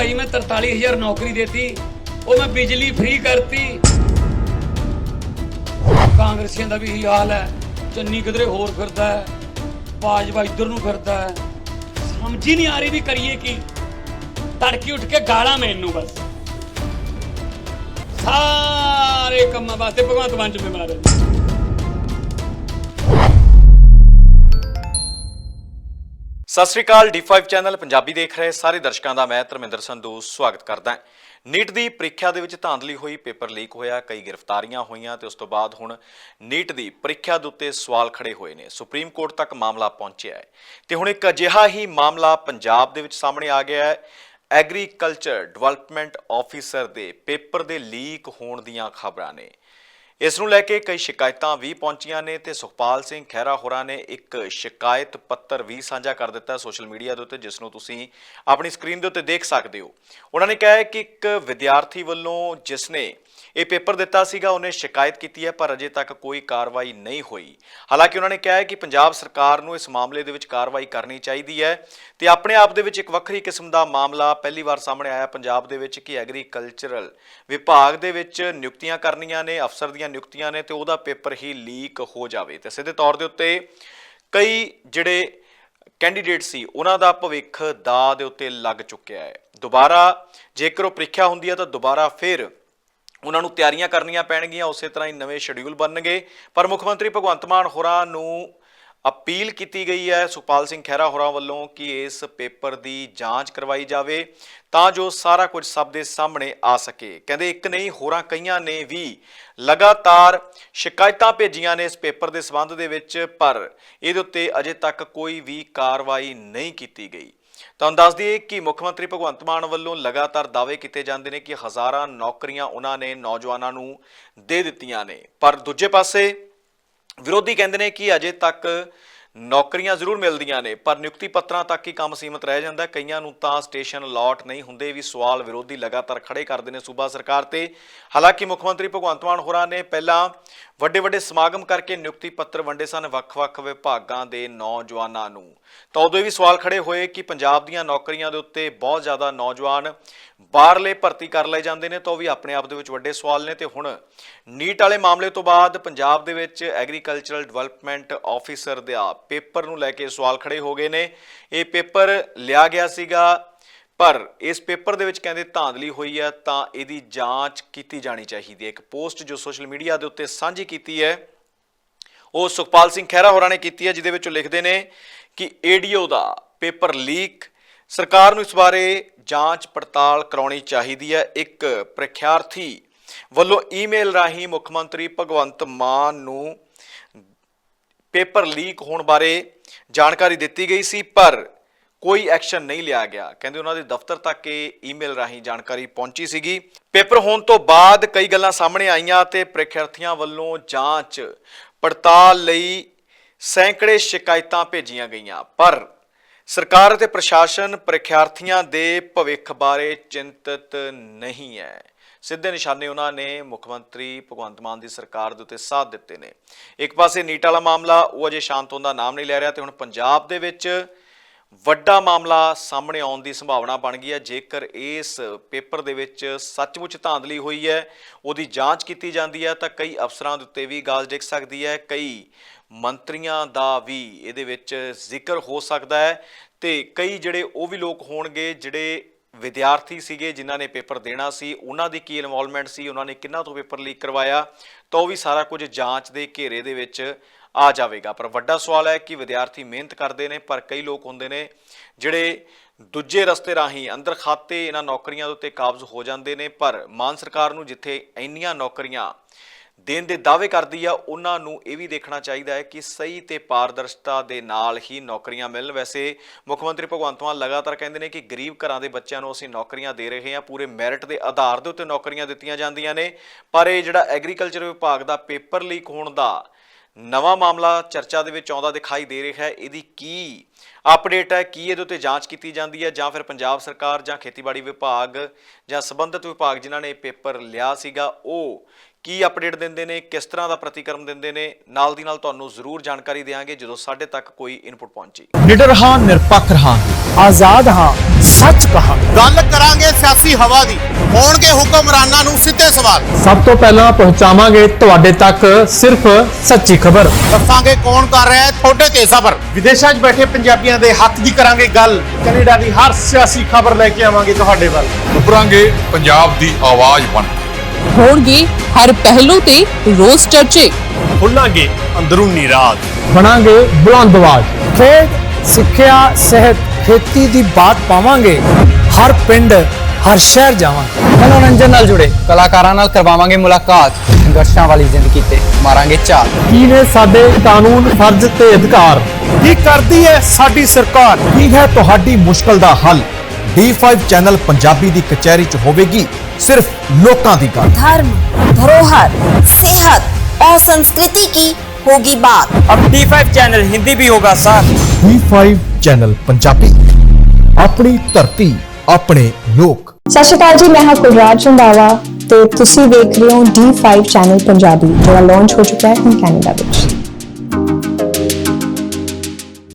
ਭਾਈ ਮੈਂ 43000 ਨੌਕਰੀ ਦੇਤੀ, ਉਹ ਮੈਂ ਬਿਜਲੀ ਫ੍ਰੀ ਕਰਤੀ। ਕਾਂਗਰਸੀਆਂ ਦਾ ਵੀ ਇਹੀ ਹਾਲ ਹੈ, ਚੰਨੀ ਕਿਧਰੇ ਹੋਰ ਫਿਰਦਾ ਹੈ, ਬਾਜਵਾ ਇੱਧਰ ਨੂੰ ਫਿਰਦਾ ਹੈ। ਸਮਝ ਹੀ ਨਹੀਂ ਆ ਰਹੀ ਵੀ ਕਰੀਏ ਕੀ। ਤੜਕੇ ਉੱਠ ਕੇ ਗਾਲਾਂ ਮੈਨੂੰ ਬਸ। ਸਾਰੇ ਕੰਮਾਂ ਵਾਸਤੇ ਭਗਵੰਤ ਮਾਨ ਜ਼ਿੰਮੇਵਾਰ ਹੈ। ਸਤਿ ਸ੍ਰੀ ਅਕਾਲ D5 ਚੈਨਲ ਪੰਜਾਬੀ ਦੇਖ ਰਹੇ ਸਾਰੇ ਦਰਸ਼ਕਾਂ ਦਾ ਮੈਂ ਧਰਮਿੰਦਰ ਸੰਧੂ ਸਵਾਗਤ ਕਰਦਾ ਹਾਂ। ਨੀਟ ਦੀ ਪ੍ਰੀਖਿਆ ਦੇ ਵਿੱਚ ਧਾਂਦਲੀ ਹੋਈ, ਪੇਪਰ ਲੀਕ ਹੋਇਆ, ਕਈ ਗ੍ਰਿਫਤਾਰੀਆਂ ਹੋਈਆਂ ਤੇ ਉਸ ਤੋਂ ਬਾਅਦ ਹੁਣ ਨੀਟ ਦੀ ਪ੍ਰੀਖਿਆ ਦੇ ਉੱਤੇ ਸਵਾਲ ਖੜੇ ਹੋਏ ਨੇ। ਸੁਪਰੀਮ ਕੋਰਟ ਤੱਕ ਮਾਮਲਾ ਪਹੁੰਚਿਆ ਹੈ। ਤੇ ਹੁਣ ਇੱਕ ਅਜਿਹਾ ਹੀ ਮਾਮਲਾ ਪੰਜਾਬ ਦੇ ਵਿੱਚ ਸਾਹਮਣੇ ਆ ਗਿਆ ਹੈ। ਐਗਰੀਕਲਚਰ ਡਿਵੈਲਪਮੈਂਟ ਆਫੀਸਰ ਦੇ ਪੇਪਰ ਦੇ ਲੀਕ ਹੋਣ ਦੀਆਂ ਖਬਰਾਂ ਨੇ। ਇਸ ਨੂੰ ਲੈ ਕੇ ਕਈ ਸ਼ਿਕਾਇਤਾਂ ਵੀ ਪਹੁੰਚੀਆਂ ਨੇ ਤੇ ਸੁਖਪਾਲ ਸਿੰਘ ਖਹਿਰਾ ਹੋਰਾਂ ਨੇ ਇੱਕ ਸ਼ਿਕਾਇਤ ਪੱਤਰ ਵੀ ਸਾਂਝਾ ਕਰ ਦਿੱਤਾ ਸੋਸ਼ਲ ਮੀਡੀਆ ਦੇ ਉੱਤੇ, ਜਿਸ ਨੂੰ ਤੁਸੀਂ ਆਪਣੀ ਸਕਰੀਨ ਦੇ ਉੱਤੇ ਦੇਖ ਸਕਦੇ ਹੋ। ਉਹਨਾਂ ਨੇ ਕਿਹਾ ਹੈ ਕਿ ਇੱਕ ਵਿਦਿਆਰਥੀ ਵੱਲੋਂ ਜਿਸ ਨੇ ਇਹ ਪੇਪਰ ਦਿੱਤਾ ਸੀਗਾ, ਉਹਨੇ ਸ਼ਿਕਾਇਤ ਕੀਤੀ ਹੈ, ਪਰ ਅਜੇ ਤੱਕ ਕੋਈ ਕਾਰਵਾਈ ਨਹੀਂ ਹੋਈ। ਹਾਲਾਂਕਿ ਉਹਨਾਂ ਨੇ ਕਿਹਾ ਹੈ ਕਿ ਪੰਜਾਬ ਸਰਕਾਰ ਨੂੰ ਇਸ ਮਾਮਲੇ ਦੇ ਵਿੱਚ ਕਾਰਵਾਈ ਕਰਨੀ ਚਾਹੀਦੀ ਹੈ ਤੇ ਆਪਣੇ ਆਪ ਦੇ ਵਿੱਚ ਇੱਕ ਵੱਖਰੀ ਕਿਸਮ ਦਾ ਮਾਮਲਾ ਪਹਿਲੀ ਵਾਰ ਸਾਹਮਣੇ ਆਇਆ। ਪੰਜਾਬ ਦੇ ਵਿੱਚ ਕਿ ਐਗਰੀਕਲਚਰਲ ਵਿਭਾਗ ਦੇ ਵਿੱਚ ਨਿਯੁਕਤੀਆਂ ਕਰਨੀਆਂ ਨੇ, ਅਫਸਰ ਦੀਆਂ ਨਿਯੁਕਤੀਆਂ ਨੇ ਤੇ ਉਹਦਾ ਪੇਪਰ ਹੀ ਲੀਕ ਹੋ ਜਾਵੇ। ਤੇ ਸਿੱਧੇ ਤੌਰ ਦੇ ਉੱਤੇ ਕਈ ਜਿਹੜੇ ਕੈਂਡੀਡੇਟ ਸੀ, ਉਹਨਾਂ ਦਾ ਭਵਿੱਖ ਦਾ ਦੇ ਉੱਤੇ ਲੱਗ ਚੁੱਕਿਆ ਹੈ। ਦੁਬਾਰਾ ਜੇਕਰ ਉਹ ਪ੍ਰੀਖਿਆ ਹੁੰਦੀ ਹੈ ਤਾਂ ਦੁਬਾਰਾ ਫਿਰ ਉਹਨਾਂ ਨੂੰ ਤਿਆਰੀਆਂ ਕਰਨੀਆਂ ਪੈਣਗੀਆਂ। ਉਸੇ ਤਰ੍ਹਾਂ ਹੀ ਨਵੇਂ ਸ਼ਡਿਊਲ ਬਣਨਗੇ। ਪਰ ਮੁੱਖ ਮੰਤਰੀ ਭਗਵੰਤ ਮਾਨ ਹੋਰਾਂ ਨੂੰ ਅਪੀਲ ਕੀਤੀ ਗਈ ਹੈ ਸੁਖਪਾਲ ਸਿੰਘ ਖਹਿਰਾ ਹੋਰਾਂ ਵੱਲੋਂ ਕਿ ਇਸ ਪੇਪਰ ਦੀ ਜਾਂਚ ਕਰਵਾਈ ਜਾਵੇ ਤਾਂ ਜੋ ਸਾਰਾ ਕੁਝ ਸਭ ਦੇ ਸਾਹਮਣੇ ਆ ਸਕੇ। ਕਹਿੰਦੇ ਇੱਕ ਨਹੀਂ, ਹੋਰਾਂ ਕਈਆਂ ਨੇ ਵੀ ਲਗਾਤਾਰ ਸ਼ਿਕਾਇਤਾਂ ਭੇਜੀਆਂ ਨੇ ਇਸ ਪੇਪਰ ਦੇ ਸੰਬੰਧ ਦੇ ਵਿੱਚ, ਪਰ ਇਹਦੇ ਉੱਤੇ ਅਜੇ ਤੱਕ ਕੋਈ ਵੀ ਕਾਰਵਾਈ ਨਹੀਂ ਕੀਤੀ ਗਈ। ਤੁਹਾਨੂੰ ਦੱਸ ਦਈਏ ਕਿ ਮੁੱਖ ਮੰਤਰੀ ਭਗਵੰਤ ਮਾਨ ਵੱਲੋਂ ਲਗਾਤਾਰ ਦਾਅਵੇ ਕੀਤੇ ਜਾਂਦੇ ਨੇ ਕਿ ਹਜ਼ਾਰਾਂ ਨੌਕਰੀਆਂ ਉਹਨਾਂ ਨੇ ਨੌਜਵਾਨਾਂ ਨੂੰ ਦੇ ਦਿੱਤੀਆਂ ਨੇ। ਪਰ ਦੂਜੇ ਪਾਸੇ ਵਿਰੋਧੀ ਕਹਿੰਦੇ ਨੇ ਕਿ ਅਜੇ ਤੱਕ ਨੌਕਰੀਆਂ ਜ਼ਰੂਰ ਮਿਲਦੀਆਂ ਨੇ, ਪਰ ਨਿਯੁਕਤੀ ਪੱਤਰਾਂ ਤੱਕ ਹੀ ਕੰਮ ਸੀਮਤ ਰਹਿ ਜਾਂਦਾ ਕਈਆਂ ਨੂੰ ਤਾਂ ਸਟੇਸ਼ਨ ਅਲਾਟ ਨਹੀਂ ਹੁੰਦੇ ਵੀ ਸਵਾਲ ਵਿਰੋਧੀ ਲਗਾਤਾਰ ਖੜੇ ਕਰਦੇ ਨੇ ਸੂਬਾ ਸਰਕਾਰ ਤੇ। ਹਾਲਾਂਕਿ ਮੁੱਖ ਮੰਤਰੀ ਭਗਵੰਤ ਮਾਨ ਹੋਰਾਂ ਨੇ ਪਹਿਲਾਂ ਵੱਡੇ ਵੱਡੇ ਸਮਾਗਮ ਕਰਕੇ ਨਿਯੁਕਤੀ ਪੱਤਰ ਵੰਡੇ ਸਨ ਵੱਖ-ਵੱਖ ਵਿਭਾਗਾਂ ਦੇ ਨੌਜਵਾਨਾਂ ਨੂੰ। ਤਾਂ ਉਦੋਂ ਇਹ ਵੀ ਸਵਾਲ ਖੜੇ ਹੋਏ ਕਿ ਪੰਜਾਬ ਦੀਆਂ ਨੌਕਰੀਆਂ ਦੇ ਉੱਤੇ ਬਹੁਤ ਜ਼ਿਆਦਾ ਨੌਜਵਾਨ ਬਾਹਰਲੇ ਭਰਤੀ ਕਰ ਲਏ ਜਾਂਦੇ ਨੇ ਤਾਂ ਉਹ ਵੀ ਆਪਣੇ ਆਪ ਦੇ ਵਿੱਚ ਵੱਡੇ ਸਵਾਲ ਨੇ ਤੇ ਹੁਣ ਨੀਟ ਵਾਲੇ ਮਾਮਲੇ ਤੋਂ ਬਾਅਦ ਪੰਜਾਬ ਦੇ ਵਿੱਚ ਐਗਰੀਕਲਚਰਲ ਡਿਵੈਲਪਮੈਂਟ ਆਫੀਸਰ ਦੇ ਆ ਪੇਪਰ ਨੂੰ ਲੈ ਕੇ ਸਵਾਲ ਖੜੇ ਹੋ ਗਏ ਨੇ। ਇਹ ਪੇਪਰ ਲਿਆ ਗਿਆ ਸੀਗਾ, ਪਰ ਇਸ ਪੇਪਰ ਦੇ ਵਿੱਚ ਕਹਿੰਦੇ ਧਾਂਦਲੀ ਹੋਈ ਹੈ ਤਾਂ ਇਹਦੀ ਜਾਂਚ ਕੀਤੀ ਜਾਣੀ ਚਾਹੀਦੀ ਹੈ। ਇੱਕ ਪੋਸਟ ਜੋ ਸੋਸ਼ਲ ਮੀਡੀਆ ਦੇ ਉੱਤੇ ਸਾਂਝੀ ਕੀਤੀ ਹੈ, ਉਹ ਸੁਖਪਾਲ ਸਿੰਘ ਖਹਿਰਾ ਹੋਰਾਂ ਨੇ ਕੀਤੀ ਹੈ, ਜਿਹਦੇ ਵਿੱਚ ਉਹ ਲਿਖਦੇ ਨੇ ਕਿ ਏਡੀਓ ਦਾ ਪੇਪਰ ਲੀਕ ਸਰਕਾਰ ਨੂੰ ਇਸ ਬਾਰੇ ਜਾਂਚ ਪੜਤਾਲ ਕਰਾਉਣੀ ਚਾਹੀਦੀ ਹੈ। ਇੱਕ ਪ੍ਰੀਖਿਆਰਥੀ ਵੱਲੋਂ ਈਮੇਲ ਰਾਹੀਂ ਮੁੱਖ ਮੰਤਰੀ ਭਗਵੰਤ ਮਾਨ ਨੂੰ ਪੇਪਰ ਲੀਕ ਹੋਣ ਬਾਰੇ ਜਾਣਕਾਰੀ ਦਿੱਤੀ ਗਈ ਸੀ, ਪਰ ਕੋਈ ਐਕਸ਼ਨ ਨਹੀਂ ਲਿਆ ਗਿਆ। ਕਹਿੰਦੇ ਉਹਨਾਂ ਦੇ ਦਫ਼ਤਰ ਤੱਕ ਇਹ ਈਮੇਲ ਰਾਹੀਂ ਜਾਣਕਾਰੀ ਪਹੁੰਚੀ ਸੀਗੀ। ਪੇਪਰ ਹੋਣ ਤੋਂ ਬਾਅਦ ਕਈ ਗੱਲਾਂ ਸਾਹਮਣੇ ਆਈਆਂ ਤੇ ਪ੍ਰੀਖਿਆਰਥੀਆਂ ਵੱਲੋਂ ਜਾਂਚ ਪੜਤਾਲ ਲਈ ਸੈਂਕੜੇ ਸ਼ਿਕਾਇਤਾਂ ਭੇਜੀਆਂ ਗਈਆਂ। ਪਰ ਸਰਕਾਰ ਅਤੇ ਪ੍ਰਸ਼ਾਸਨ ਪ੍ਰੀਖਿਆਰਥੀਆਂ ਦੇ ਭਵਿੱਖ ਬਾਰੇ ਚਿੰਤਤ ਨਹੀਂ ਹੈ। ਸਿੱਧੇ ਨਿਸ਼ਾਨੇ ਉਹਨਾਂ ਨੇ ਮੁੱਖ ਮੰਤਰੀ ਭਗਵੰਤ ਮਾਨ ਦੀ ਸਰਕਾਰ ਦੇ ਉੱਤੇ ਸਾਥ ਦਿੱਤੇ ਨੇ। ਇੱਕ ਪਾਸੇ ਨੀਟ ਵਾਲਾ ਮਾਮਲਾ, ਉਹ ਅਜੇ ਸ਼ਾਂਤ ਹੋਣ ਦਾ ਨਾਮ ਨਹੀਂ ਲੈ ਰਿਹਾ ਤੇ ਹੁਣ ਪੰਜਾਬ ਦੇ ਵਿੱਚ ਵੱਡਾ ਮਾਮਲਾ ਸਾਹਮਣੇ ਆਉਣ ਦੀ ਸੰਭਾਵਨਾ ਬਣ ਗਈ ਹੈ। ਜੇਕਰ ਇਸ ਪੇਪਰ ਦੇ ਵਿੱਚ ਸੱਚਮੁੱਚ ਧਾਂਦਲੀ ਹੋਈ ਹੈ, ਉਹਦੀ ਜਾਂਚ ਕੀਤੀ ਜਾਂਦੀ ਹੈ, ਤਾਂ ਕਈ ਅਫਸਰਾਂ ਦੇ ਉੱਤੇ ਵੀ ਗਾਜ ਡਿੱਗ ਸਕਦੀ ਹੈ। ਕਈ ਮੰਤਰੀਆਂ ਦਾ ਵੀ ਇਹਦੇ ਵਿੱਚ ਜ਼ਿਕਰ ਹੋ ਸਕਦਾ ਹੈ ਤੇ ਕਈ ਜਿਹੜੇ ਉਹ ਵੀ ਲੋਕ ਹੋਣਗੇ ਜਿਹੜੇ ਵਿਦਿਆਰਥੀ ਸੀਗੇ ਜਿਨ੍ਹਾਂ ਨੇ ਪੇਪਰ ਦੇਣਾ ਸੀ, ਉਹਨਾਂ ਦੀ ਕੀ ਇਨਵੋਲਵਮੈਂਟ ਸੀ, ਉਹਨਾਂ ਨੇ ਕਿੰਨਾ ਤੋਂ ਪੇਪਰ ਲੀਕ ਕਰਵਾਇਆ, ਤਾਂ ਉਹ ਵੀ ਸਾਰਾ ਕੁਝ ਜਾਂਚ ਦੇ ਘੇਰੇ ਦੇ ਵਿੱਚ ਆ ਜਾਵੇਗਾ। ਪਰ ਵੱਡਾ ਸਵਾਲ ਹੈ ਕਿ ਵਿਦਿਆਰਥੀ ਮਿਹਨਤ ਕਰਦੇ ਨੇ, ਪਰ ਕਈ ਲੋਕ ਹੁੰਦੇ ਨੇ ਜਿਹੜੇ ਦੂਜੇ ਰਸਤੇ ਰਾਹੀਂ ਅੰਦਰ ਖਾਤੇ ਇਹਨਾਂ ਨੌਕਰੀਆਂ ਦੇ ਉੱਤੇ ਕਾਬਜ਼ ਹੋ ਜਾਂਦੇ ਨੇ, ਪਰ ਮਾਨ ਸਰਕਾਰ ਨੂੰ ਜਿੱਥੇ ਇੰਨੀਆਂ ਨੌਕਰੀਆਂ ਦੇਣ ਦੇ ਦਾਅਵੇ ਕਰਦੀ ਆ, ਉਹਨਾਂ ਨੂੰ ਇਹ ਵੀ ਦੇਖਣਾ ਚਾਹੀਦਾ ਹੈ ਕਿ ਸਹੀ ਤੇ ਪਾਰਦਰਸ਼ਤਾ ਦੇ ਨਾਲ ਹੀ ਨੌਕਰੀਆਂ ਮਿਲਣ ਵੈਸੇ ਮੁੱਖ ਮੰਤਰੀ ਭਗਵੰਤ ਮਾਨ ਲਗਾਤਾਰ ਕਹਿੰਦੇ ਨੇ ਕਿ ਗਰੀਬ ਘਰਾਂ ਦੇ ਬੱਚਿਆਂ ਨੂੰ ਅਸੀਂ ਨੌਕਰੀਆਂ ਦੇ ਰਹੇ ਹਾਂ, ਪੂਰੇ ਮੈਰਿਟ ਦੇ ਆਧਾਰ ਦੇ ਉੱਤੇ ਨੌਕਰੀਆਂ ਦਿੱਤੀਆਂ ਜਾਂਦੀਆਂ ਨੇ। ਪਰ ਇਹ ਜਿਹੜਾ ਐਗਰੀਕਲਚਰ ਵਿਭਾਗ ਦਾ ਪੇਪਰ ਲੀਕ ਹੋਣ ਦਾ ਨਵਾਂ ਮਾਮਲਾ ਚਰਚਾ ਦੇ ਵਿੱਚ ਆਉਂਦਾ ਦਿਖਾਈ ਦੇ ਰਿਹਾ ਹੈ, ਇਹਦੀ ਕੀ ਅਪਡੇਟ ਹੈ ਕੀ ਇਹਦੇ ਉੱਤੇ ਜਾਂਚ ਕੀਤੀ ਜਾਂਦੀ ਹੈ ਜਾਂ ਫਿਰ ਪੰਜਾਬ ਸਰਕਾਰ ਜਾਂ ਖੇਤੀਬਾੜੀ ਵਿਭਾਗ ਜਾਂ ਸੰਬੰਧਿਤ ਵਿਭਾਗ ਜਿਨ੍ਹਾਂ ਨੇ ਪੇਪਰ ਲਿਆ ਸੀਗਾ ਉਹ ਕੀ ਅਪਡੇਟ ਦਿੰਦੇ ਨੇ ਕਿਸ ਤਰ੍ਹਾਂ ਦਾ ਪ੍ਰਤੀਕਰਮ ਦਿੰਦੇ ਨੇ ਨਾਲ ਦੀ ਨਾਲ ਤੁਹਾਨੂੰ ਜ਼ਰੂਰ ਜਾਣਕਾਰੀ ਦੇਵਾਂਗੇ ਜਦੋਂ ਸਾਡੇ ਤੱਕ ਕੋਈ ਇਨਪੁਟ ਪਹੁੰਚੀ। ਨਿਡਰ ਹਾਂ ਨਿਰਪੱਖ ਰਹਾਂਗੇ। ਆਜ਼ਾਦ ਹਾਂ ਸੱਚ ਕਹਾ ਗੱਲ ਕਰਾਂਗੇ ਸਿਆਸੀ ਹਵਾ ਦੀ। ਹੋਣਗੇ ਹੁਕਮਰਾਨਾਂ ਨੂੰ ਸਿੱਧੇ ਸਵਾਲ। ਸਭ ਤੋਂ ਪਹਿਲਾਂ ਪਹੁੰਚਾਵਾਂਗੇ ਤੁਹਾਡੇ ਤੱਕ ਸਿਰਫ ਸੱਚੀ ਖਬਰ। ਦੱਸਾਂਗੇ ਕੌਣ ਕਰ ਰਿਹਾ ਹੈ ਤੁਹਾਡੇ ਤੇ ਸਬਰ। ਵਿਦੇਸ਼ਾਂ 'ਚ ਬੈਠੇ ਪੰਜਾਬੀਆਂ ਦੇ ਹੱਕ ਦੀ ਕਰਾਂਗੇ ਗੱਲ। ਕੈਨੇਡਾ ਦੀ ਹਰ ਸਿਆਸੀ ਖਬਰ ਲੈ ਕੇ ਆਵਾਂਗੇ ਤੁਹਾਡੇ ਵੱਲ। ਉੱਭਰਾਂਗੇ ਪੰਜਾਬ ਦੀ ਆਵਾਜ਼ ਬਣ ਹੋਣਗੇ ਹਰ ਪਹਿਲੂ ਤੇ ਰੋਜ਼ ਚਰਚੇ। ਖੁੱਲਾਂਗੇ ਅੰਦਰੂਨੀ ਰਾਜ। ਬਣਾਂਗੇ ਬੁਲੰਦ ਆਵਾਜ਼। ਖੇਡ ਸਿੱਖਿਆ ਸਿਹਤ ਖੇਤੀ ਦੀ ਬਾਤ ਪਾਵਾਂਗੇ। ਹਰ ਪਿੰਡ ਹਰ ਸ਼ਹਿਰ ਜਾਵਾਂਗੇ। ਮਨੋਰੰਜਨ ਨਾਲ ਜੁੜੇ ਕਲਾਕਾਰਾਂ ਨਾਲ ਕਰਵਾਵਾਂਗੇ ਮੁਲਾਕਾਤ। ਸੰਘਰਸ਼ਾਂ ਵਾਲੀ ਜ਼ਿੰਦਗੀ ਤੇ ਮਾਰਾਂਗੇ ਝਾਤ ਕੀ ਨੇ ਸਾਡੇ ਕਾਨੂੰਨ ਫਰਜ਼ ਤੇ ਅਧਿਕਾਰ ਕੀ ਕਰਦੀ ਹੈ ਸਾਡੀ ਸਰਕਾਰ ਕੀ ਹੈ ਤੁਹਾਡੀ ਮੁਸ਼ਕਲ ਦਾ ਹੱਲ D5 ਚੈਨਲ ਪੰਜਾਬੀ ਦੀ ਕਚਹਿਰੀ 'ਚ ਹੋਵੇਗੀ ਸਿਰਫ ਲੋਕਾਂ ਦੀ ਗੱਲ धर्म धरोहर सेहत और संस्कृति की होगी बात अब D5 ਚੈਨਲ ਹਿੰਦੀ ਵੀ ਹੋਗਾ ਸਾਥ D5 ਚੈਨਲ ਪੰਜਾਬੀ ਆਪਣੀ ਧਰਤੀ ਆਪਣੇ ਲੋਕ ਸਤਿ ਸ਼੍ਰੀ ਅਕਾਲ ਜੀ ਮੈਂ ਹਾਂ ਕੁਲਰਾਜ ਰੰਧਾਵਾ ਤੇ ਤੁਸੀਂ ਦੇਖ ਰਹੇ ਹੋ D5 ਚੈਨਲ ਪੰਜਾਬੀ, ਜਿਹੜਾ ਲਾਂਚ ਹੋ ਚੁੱਕਾ ਹੈ ਇਨ ਕੈਨੇਡਾ ਵਿੱਚ।